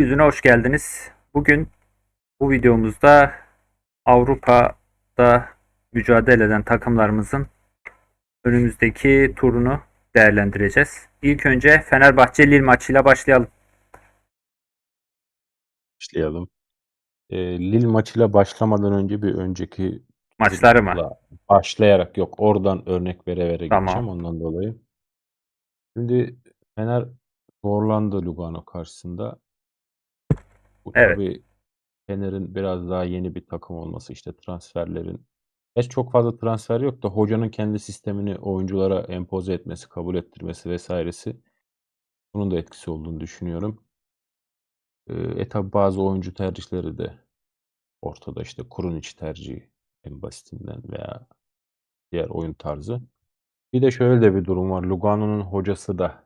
Yüzüne hoş geldiniz. Bugün bu videomuzda Avrupa'da mücadele eden takımlarımızın önümüzdeki turunu değerlendireceğiz. İlk önce Fenerbahçe Lille maçıyla başlayalım. başlayalım. Ee, Lille maçıyla başlamadan önce bir önceki Maçları mı? başlayarak yok oradan örnek vere vere Tamam. gideceğim ondan dolayı. Şimdi Fener zorlandı Lugano karşısında. Bu Evet. tabii Fener'in biraz daha yeni bir takım olması işte transferlerin Geç çok fazla transfer yok da hocanın kendi sistemini oyunculara empoze etmesi, kabul ettirmesi vesairesi bunun da etkisi olduğunu düşünüyorum. Ee, e tabi bazı oyuncu tercihleri de ortada işte Kurunic tercihi en basitinden veya diğer oyun tarzı. Bir de şöyle de bir durum var. Lugano'nun hocası da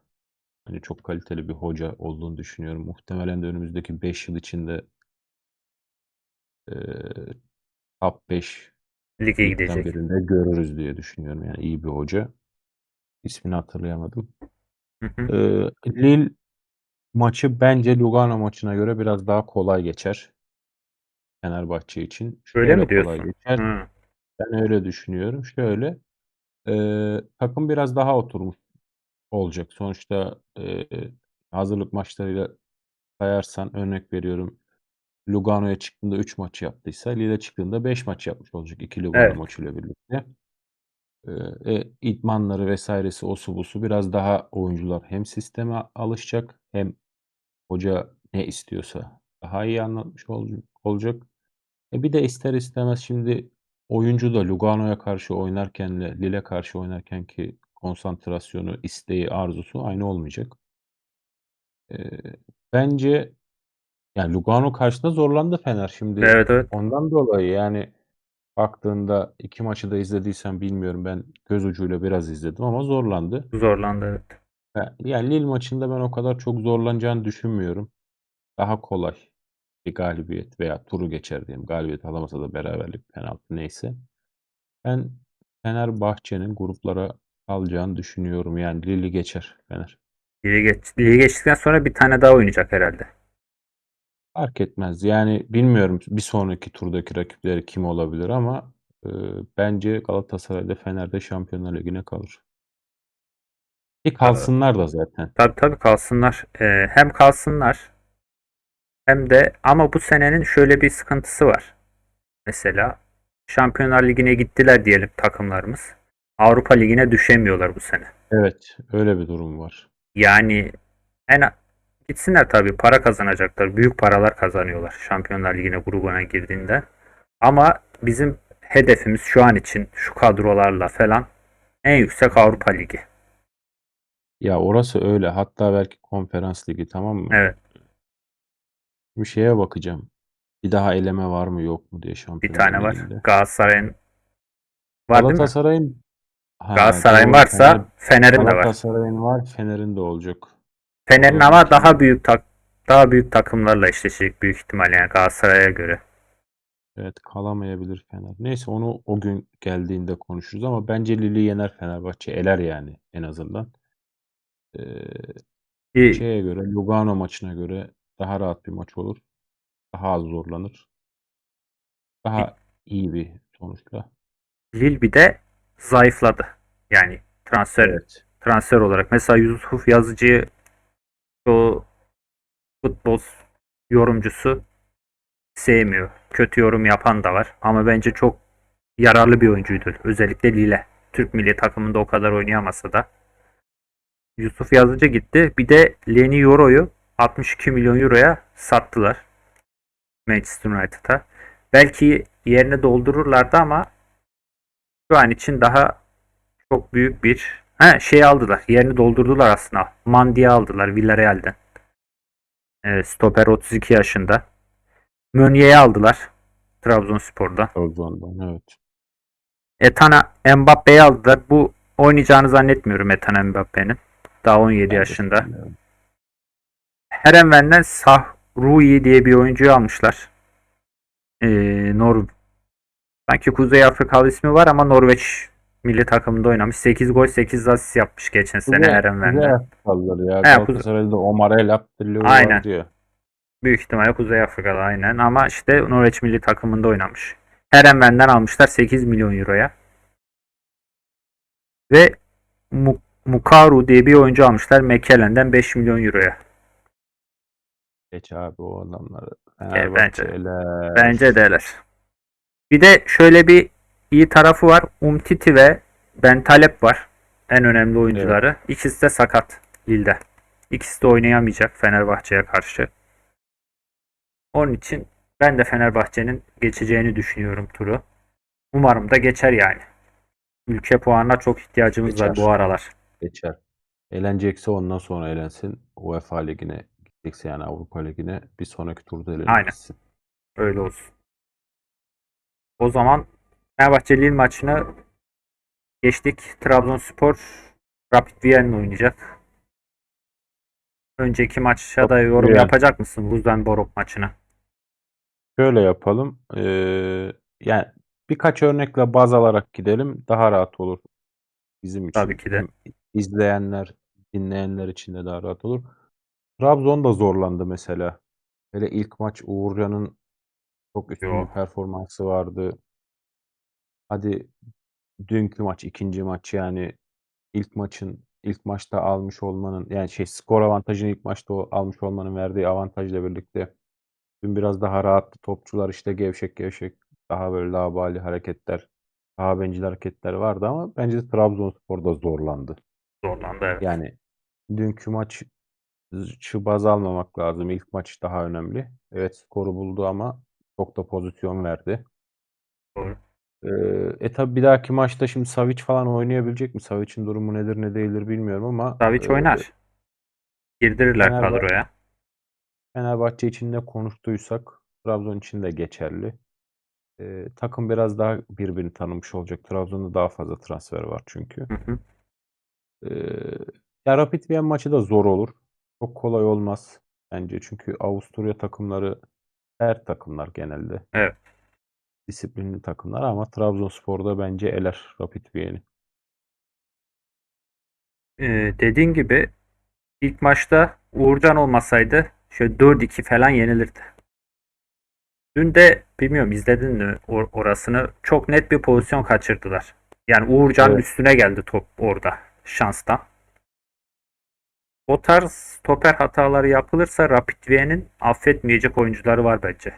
hani çok kaliteli bir hoca olduğunu düşünüyorum. Muhtemelen de önümüzdeki 5 yıl içinde eee top 5 Lige gidecek. birinde görürüz diye düşünüyorum. Yani iyi bir hoca. İsmini hatırlayamadım. Hı hı. Eee, Lille maçı bence Lugano maçına göre biraz daha kolay geçer. Fenerbahçe için. Öyle Şöyle mi kolay diyorsun? geçer. Hı. Ben öyle düşünüyorum. Şöyle, eee, takım biraz daha oturmuş olacak. Sonuçta, eee, hazırlık maçlarıyla sayarsan örnek veriyorum, Lugano'ya çıktığında 3 maç yaptıysa Lille'e çıktığında 5 maç yapmış olacak 2 Lugano Evet. maçıyla birlikte. Eee, e, idmanları vs.si osu busu biraz daha oyuncular hem sisteme alışacak hem hoca ne istiyorsa daha iyi anlatmış olcu olacak. E, bir de ister istemez şimdi oyuncu da Lugano'ya karşı oynarkenle Lille'e karşı oynarkenki konsantrasyonu, isteği, arzusu aynı olmayacak. Eee, bence yani Lugano karşısında zorlandı Fener. Şimdi Evet evet. ondan dolayı yani baktığında 2 maçı da izlediysen bilmiyorum. Ben göz ucuyla biraz izledim ama zorlandı. Zorlandı evet. Ya yani Lille maçında ben o kadar çok zorlanacağını düşünmüyorum. Daha kolay bir galibiyet veya turu geçer diyelim. Galibiyet alamasa da beraberlik, penaltı neyse. Ben Fenerbahçe'nin gruplara kalacağını düşünüyorum. Yani Lille'i geçer Fener. Lige, geç, lige geçtikten sonra bir tane daha oynayacak herhalde. Fark etmez. Yani bilmiyorum bir sonraki turdaki rakipleri kim olabilir ama e, bence Galatasaray'da Fener'de Şampiyonlar Ligi'ne kalır. Ki kalsınlar da zaten. Tabii tabii kalsınlar. Ee, hem kalsınlar hem de ama bu senenin şöyle bir sıkıntısı var. Mesela Şampiyonlar Ligi'ne gittiler diyelim takımlarımız. Avrupa Ligi'ne düşemiyorlar bu sene. Evet, öyle bir durum var. Yani en gitsinler tabii para kazanacaklar. Büyük paralar kazanıyorlar Şampiyonlar Ligi'ne grubuna girdiğinde. Ama bizim hedefimiz şu an için şu kadrolarla falan en yüksek Avrupa Ligi. Ya orası öyle. Hatta belki Konferans Ligi tamam mı? Evet. Bir şeye bakacağım. Bir daha eleme var mı yok mu diye Bir Şampiyonlar tane var. Ligi'nde. Galatasaray'ın var değil mi? Galatasaray'ın Ha, Galatasaray'ın doğru. varsa Fener- Fener'in de var. Galatasaray'ın var, Fener'in de olacak. Fener'in Doğru. ama daha büyük tak daha büyük takımlarla eşleşecek büyük ihtimal yani Galatasaray'a göre. Evet kalamayabilir Fener. Neyse onu o gün geldiğinde konuşuruz ama bence Lille yener Fenerbahçe. Eler yani en azından. Ee, Bir şeye göre Lugano maçına göre daha rahat bir maç olur. Daha az zorlanır. Daha iyi bir sonuçla. Lille bir de zayıfladı. Yani transfer Evet. transfer olarak. Mesela Yusuf Yazıcı o futbol yorumcusu sevmiyor. Kötü yorum yapan da var. Ama bence çok yararlı bir oyuncuydu. Özellikle Lille. Türk milli takımında o kadar oynayamasa da. Yusuf Yazıcı gitti. Bir de Leni Yoro'yu 62 milyon euroya sattılar. Manchester United'a. Belki yerini doldururlardı ama şu an için daha çok büyük bir ha, şey aldılar. Yerini doldurdular aslında. Mandi'yi aldılar Villarreal'den. Ee, stoper 32 yaşında. Mönye'yi aldılar. Trabzonspor'da. Trabzon'dan evet. Etana Mbappe'yi aldılar. Bu oynayacağını zannetmiyorum Etana Mbappe'nin. Daha 17 Ben yaşında. Herenven'den Sahruyi diye bir oyuncuyu almışlar. Ee, Nor sanki Kuzey Afrikalı ismi var ama Norveç milli takımında oynamış. 8 gol 8 asist yapmış geçen sene Kuzey- Herenven'den. Kuzey Afrikalılar ya. Kuzey- Galatasaray'da Omar El Abdülü Aynen. diyor. Büyük ihtimalle Kuzey Afrika'da aynen ama işte Norveç milli takımında oynamış. Herenven'den almışlar 8 milyon euroya. Ve Mu- Mukaru diye bir oyuncu almışlar Mekkelen'den 5 milyon euroya. Geç abi o adamları. bence. Fenerbahçeler. Bence deler. Bir de şöyle bir iyi tarafı var. Umtiti ve Bentaleb var. En önemli oyuncuları. İkisi de sakat Lille'de. İkisi de oynayamayacak Fenerbahçe'ye karşı. Onun için ben de Fenerbahçe'nin geçeceğini düşünüyorum turu. Umarım da geçer yani. Ülke puanına çok ihtiyacımız var Geçer. bu aralar. Geçer. Eğlenecekse ondan sonra eğlensin. UEFA Ligi'ne gidecekse yani Avrupa Ligi'ne bir sonraki turda eğlensin. Öyle olsun. O zaman Fenerbahçe Lille maçını geçtik. Trabzonspor Rapid Vienna oynayacak. Önceki maça da yorum Vienna. yapacak mısın Luzern-Borok maçına? Şöyle yapalım. Ee, yani birkaç örnekle baz alarak gidelim. Daha rahat olur bizim için. Tabii ki de. İzleyenler, dinleyenler için de daha rahat olur. Trabzon da zorlandı mesela. Hele ilk maç Uğurcan'ın çok üstün Yo. bir performansı vardı. Hadi dünkü maç, ikinci maç yani ilk maçın ilk maçta almış olmanın yani şey skor avantajını ilk maçta o almış olmanın verdiği avantajla birlikte dün biraz daha rahattı topçular işte gevşek gevşek daha böyle labali hareketler daha bencil hareketler vardı ama bence de Trabzonspor da zorlandı. Zorlandı evet. Yani dünkü maç şu baz almamak lazım. İlk maç daha önemli. Evet skoru buldu ama çok da pozisyon verdi. Doğru. Ee, e tabi bir dahaki maçta şimdi Savic falan oynayabilecek mi? Savic'in durumu nedir ne değildir bilmiyorum ama Savic e, oynar. Girdirirler Fenerbahçe- kadroya. Fenerbahçe için ne konuştuysak Trabzon için de geçerli. Ee, takım biraz daha birbirini tanımış olacak. Trabzon'da daha fazla transfer var çünkü. Hı hı. Ee, ya Rapid Wien maçı da zor olur. Çok kolay olmaz bence. Çünkü Avusturya takımları her takımlar genelde. Evet. Disiplinli takımlar ama Trabzonspor'da bence eler Rapid Wien'i. Ee, dediğin gibi ilk maçta Uğurcan olmasaydı şöyle 4-2 falan yenilirdi. Dün de bilmiyorum izledin mi or- orasını çok net bir pozisyon kaçırdılar. Yani Uğurcan'ın Evet. üstüne geldi top orada şanstan. O tarz stoper hataları yapılırsa Rapid Wien'in affetmeyecek oyuncuları var bence.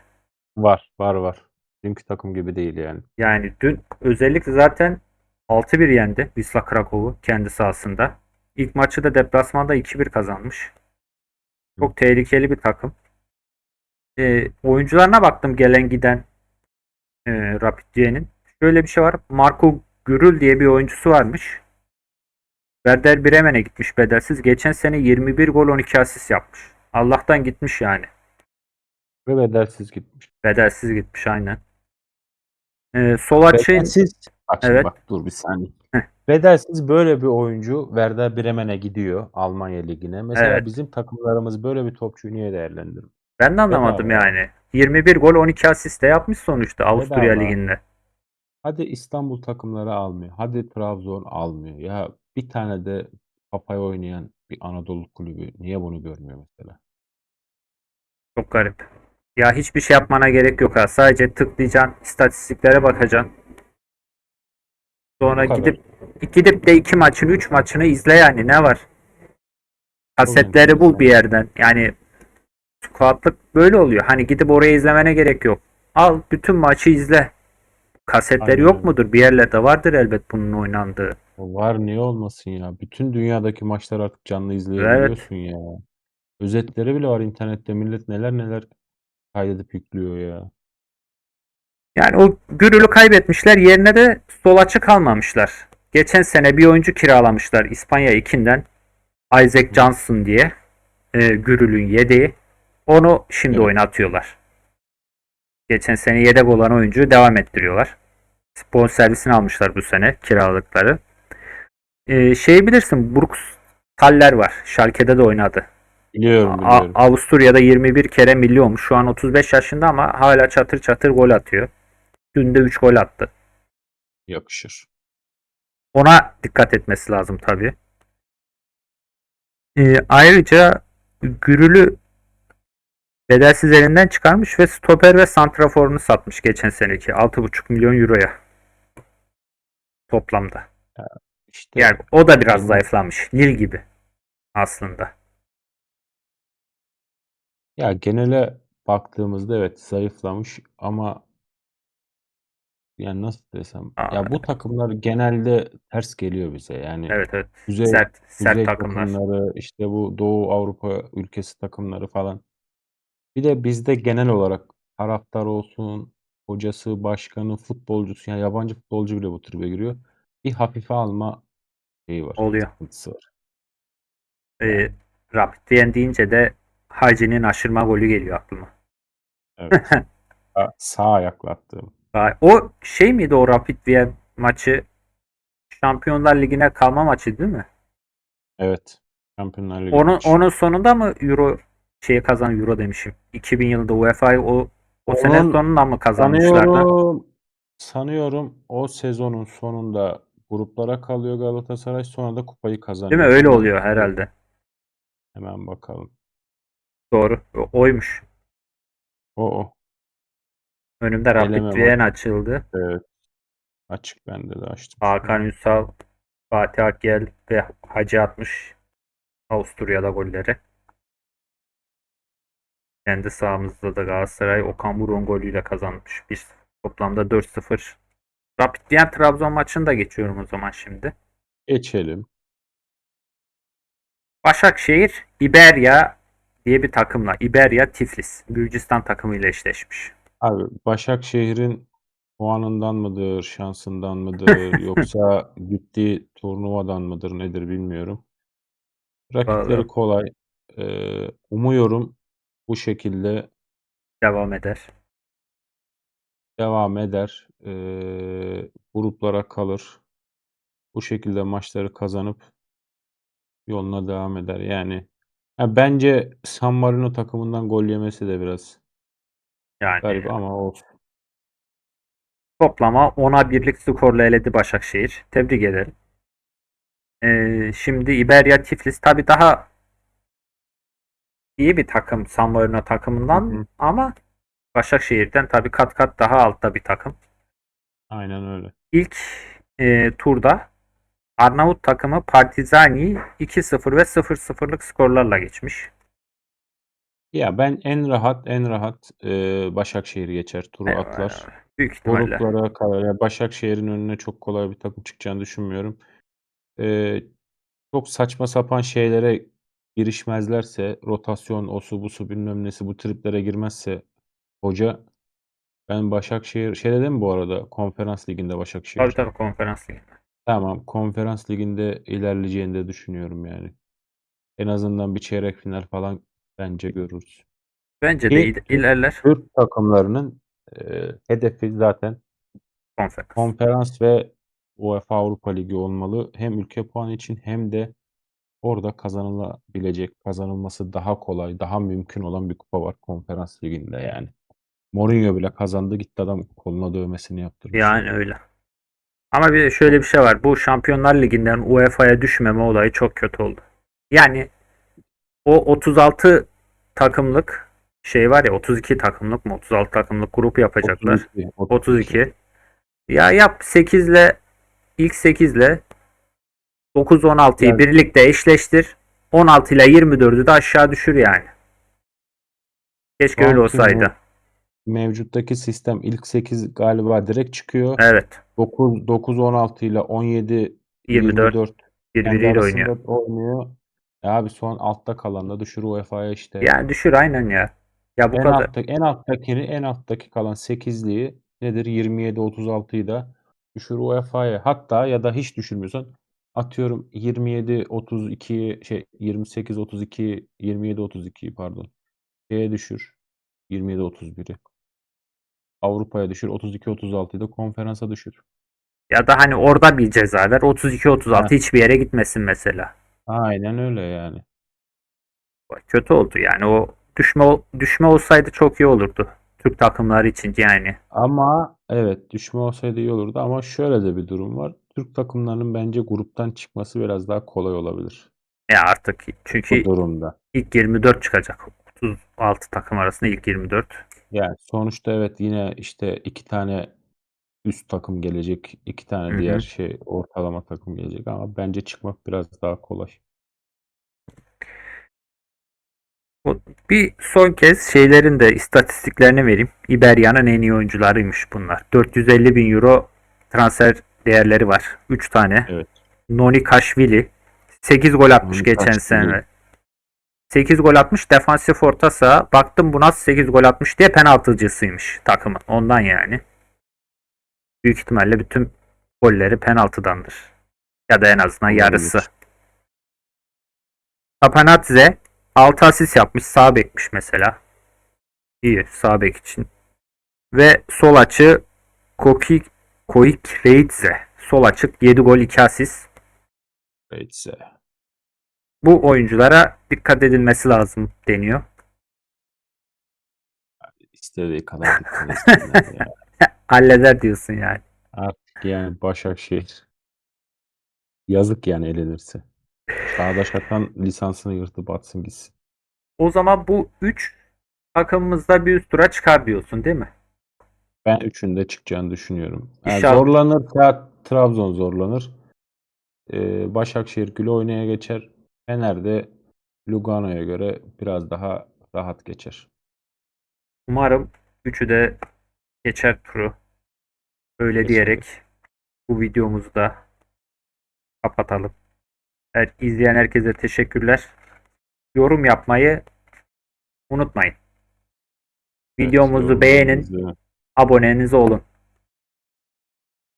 Var, var, var. Dünkü takım gibi değil yani. Yani dün özellikle zaten 6-1 yendi Wisla Krakow'u kendi sahasında. İlk maçı da deplasmanda 2-1 kazanmış. Çok tehlikeli bir takım. Ee, oyuncularına baktım gelen giden e, Rapid Wien'in. Şöyle bir şey var. Marco Gürül diye bir oyuncusu varmış. Werder Bremen'e gitmiş bedelsiz. Geçen sene 21 gol 12 asist yapmış. Allah'tan gitmiş yani. Ve bedelsiz gitmiş. Bedelsiz gitmiş aynen. Ee, sol açı Bedelsiz. Bak Evet. bak dur bir saniye. Heh. Bedelsiz böyle bir oyuncu Werder Bremen'e gidiyor Almanya Ligi'ne. Mesela Evet. bizim takımlarımız böyle bir topçuyu niye değerlendirmiyor? Ben de anlamadım Bedava. yani. 21 gol 12 asist de yapmış sonuçta Avusturya Bedava. Ligi'nde. Hadi İstanbul takımları almıyor. Hadi Trabzon almıyor. Ya bir tane de Papay oynayan bir Anadolu kulübü niye bunu görmüyor mesela? Çok garip. Ya hiçbir şey yapmana gerek yok ha. Sadece tıklayacaksın, istatistiklere bakacaksın. Sonra Bu kadar. gidip gidip de iki maçın, üç maçını izle yani ne var? Kasetleri bul bir yerden. Yani squatlık böyle oluyor. Hani gidip oraya izlemene gerek yok. Al bütün maçı izle. Kasetleri Aynen yok mudur? Bir yerlerde vardır elbet bunun oynandığı. Var niye olmasın ya? Bütün dünyadaki maçlar artık canlı izleyebiliyorsun ya. Özetleri bile var internette. Millet neler neler kaydedip yüklüyor ya. Yani o Gürül'ü kaybetmişler. Yerine de sol açı kalmamışlar. Geçen sene bir oyuncu kiralamışlar İspanya 2'den. Isaac Johnson diye. E, Gürül'ün yedeği. Onu şimdi Evet. oynatıyorlar. Geçen sene yedek olan oyuncuyu devam ettiriyorlar. Spor servisini almışlar bu sene kiraladıkları. E, şey bilirsin Brooks Taller var. Schalke'de de oynadı. Biliyorum A- biliyorum. Avusturya'da 21 kere milli olmuş. Şu an 35 yaşında ama hala çatır çatır gol atıyor. Dün de 3 gol attı. Yakışır. Ona dikkat etmesi lazım tabii. Ee, ayrıca Gürül'ü Bedelsiz elinden çıkarmış ve stoper ve santraforunu satmış geçen seneki 6,5 milyon euroya toplamda. İşte Yani o da biraz zayıflamış. Lille gibi aslında. ya genele baktığımızda evet zayıflamış ama yani nasıl desem Aa, ya bu takımlar genelde ters geliyor bize. Yani Evet evet. Kuzey Sert sert Kuzey takımlar. takımları, işte bu Doğu Avrupa ülkesi takımları falan. Bir de bizde genel olarak taraftar olsun, hocası, başkanı, futbolcusu yani yabancı futbolcu bile bu tribe giriyor. Bir hafife alma şeyi var, Oluyor. sıkıntısı var. Ee, Rapid deyince de Hacı'nin aşırma golü geliyor aklıma. evet. Sağ, sağ ayakla attığım. O şey miydi o Rapid Wien maçı? Şampiyonlar Ligi'ne kalma maçı değil mi? Evet. Şampiyonlar Ligi Onun maçı. onun sonunda mı Euro şeyi kazan Euro demişim. 2000 yılında UEFA'yı o o sene Onun sonunda mı kazanmışlardı? sanıyorum sanıyorum o sezonun sonunda gruplara kalıyor Galatasaray sonra da kupayı Değil kazanıyor. mi? Öyle oluyor herhalde. hemen bakalım. Doğru. O- Oymuş. O o. Önümde Rapid Eleme Wien açıldı. Evet. Açık bende de açtım. Hakan Ünsal, Fatih Akgel ve Hacı atmış Avusturya'da golleri. Kendi sahamızda da Galatasaray Okan Buruk'un golüyle kazanmış. Bir toplamda 4-0. Rapid Wien Trabzon maçını da geçiyorum o zaman şimdi. Geçelim. Başakşehir İberya diye bir takımla İberya Tiflis Gürcistan takımıyla eşleşmiş. Abi Başakşehir'in puanından mıdır, şansından mıdır yoksa gittiği turnuvadan mıdır nedir bilmiyorum. Rakipleri Vallahi kolay. Ee, umuyorum bu şekilde devam eder. Devam eder. Ee, gruplara kalır. Bu şekilde maçları kazanıp yoluna devam eder. Yani ya bence San Marino takımından gol yemesi de biraz Yani garip ama olsun. toplama 10'a birlik skorla eledi Başakşehir. Tebrik ederim. Ee, şimdi İberya Tiflis tabi daha iyi bir takım San Marino takımından hı. ama Başakşehir'den tabi kat kat daha altta bir takım. Aynen öyle. İlk e, turda Arnavut takımı Partizani 2-0 ve 0-0'lık skorlarla geçmiş. Ya ben en rahat en rahat e, Başakşehir geçer. Turu Ee, atlar. büyük ihtimalle. Gruplara kalır. Ya Başakşehir'in önüne çok kolay bir takım çıkacağını düşünmüyorum. Ee, çok saçma sapan şeylere girişmezlerse, rotasyon, osu busu bilmem nesi bu triplere girmezse hoca ben Başakşehir şey dedim bu arada konferans liginde Tabii Başakşehir. tabii konferans ligi. Tamam konferans liginde ilerleyeceğini de düşünüyorum yani. En azından bir çeyrek final falan bence görürüz. Bence de il- ilerler Türk takımlarının e, hedefi zaten konferans. konferans ve UEFA Avrupa Ligi olmalı. Hem ülke puanı için hem de orada kazanılabilecek, kazanılması daha kolay, daha mümkün olan bir kupa var konferans liginde yani. Mourinho bile kazandı gitti adam koluna dövmesini yaptırmış. Yani öyle. Ama bir şöyle bir şey var. Bu Şampiyonlar Ligi'nden UEFA'ya düşmeme olayı çok kötü oldu. Yani o 36 takımlık şey var ya 32 takımlık mı 36 takımlık grup yapacaklar. 32, 32. Ya yap 8 ile ilk 8 ile 9 16'yı Yani- birlikte eşleştir. 16 ile 24'ü de aşağı düşür yani. Keşke öyle olsaydı. Mevcuttaki sistem ilk 8 galiba direkt çıkıyor. Evet. 9 9 16 ile 17 24 24 kendi birbiriyle oynuyor. oynuyor. Ya abi son altta kalan da düşür UEFA'ya işte. Yani düşür aynen ya. Ya bu En kadar. alttaki, en alttakini en alttaki kalan 8'liği nedir? 27 36'yı da düşür UEFA'ya. Hatta ya da hiç düşürmüyorsan atıyorum 27 32 şey 28 32 27 32 pardon. Şeye düşür. 27 31'i. Avrupa'ya düşür. 32 36'yı da konferansa düşür. Ya da hani orada bir ceza ver. 32-36 Heh. hiçbir yere gitmesin mesela. Aynen öyle yani. Kötü oldu yani o düşme düşme olsaydı çok iyi olurdu. Türk takımları için yani. Ama evet düşme olsaydı iyi olurdu ama şöyle de bir durum var. Türk takımlarının bence gruptan çıkması biraz daha kolay olabilir Ya artık çünkü bu durumda. ilk 24 çıkacak. 36 takım arasında ilk 24. Yani sonuçta evet yine işte iki tane üst takım gelecek. iki tane Hı hı. diğer şey ortalama takım gelecek ama bence çıkmak biraz daha kolay. Bir son kez şeylerin de istatistiklerini vereyim. İberya'nın en iyi oyuncularıymış bunlar. 450 bin euro transfer değerleri var. 3 tane. Evet. Noni Kaşvili 8 gol atmış Noni geçen Kaşvili. sene. 8 gol atmış defansif orta saha. Baktım bu nasıl 8 gol atmış diye penaltıcısıymış takımın. Ondan yani. Büyük ihtimalle bütün golleri penaltıdandır. Ya da en azından yarısı. Kapanatze 6 asist yapmış. Sağ bekmiş mesela. İyi sağ bek için. Ve sol açı Koki Koik Reitze. Sol açık 7 gol 2 asist. Neyse. Bu oyunculara dikkat edilmesi lazım deniyor. İstediği kadar dikkat etsinler ya. Halleder diyorsun yani. Artık yani Başakşehir yazık yani elenirse. Çağdaş Atan lisansını yırtıp atsın gitsin. O zaman bu 3 takımımızda bir üst tura çıkar diyorsun değil mi? Ben üçünde çıkacağını düşünüyorum. Yani İnşallah. zorlanırsa Trabzon zorlanır. Ee, Başakşehir güle oynaya geçer. Fener de Lugano'ya göre biraz daha rahat geçer. Umarım üçü de geçer turu. Öyle Geçer. diyerek bu videomuzu da kapatalım. Evet, izleyen herkese teşekkürler. Yorum yapmayı unutmayın. Videomuzu Evet, beğenin, yorumlarınızı aboneniz olun.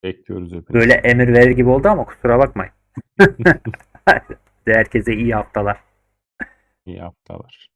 Bekliyoruz hepinizi. Böyle emir verir gibi oldu ama kusura bakmayın. Herkese iyi haftalar. İyi haftalar.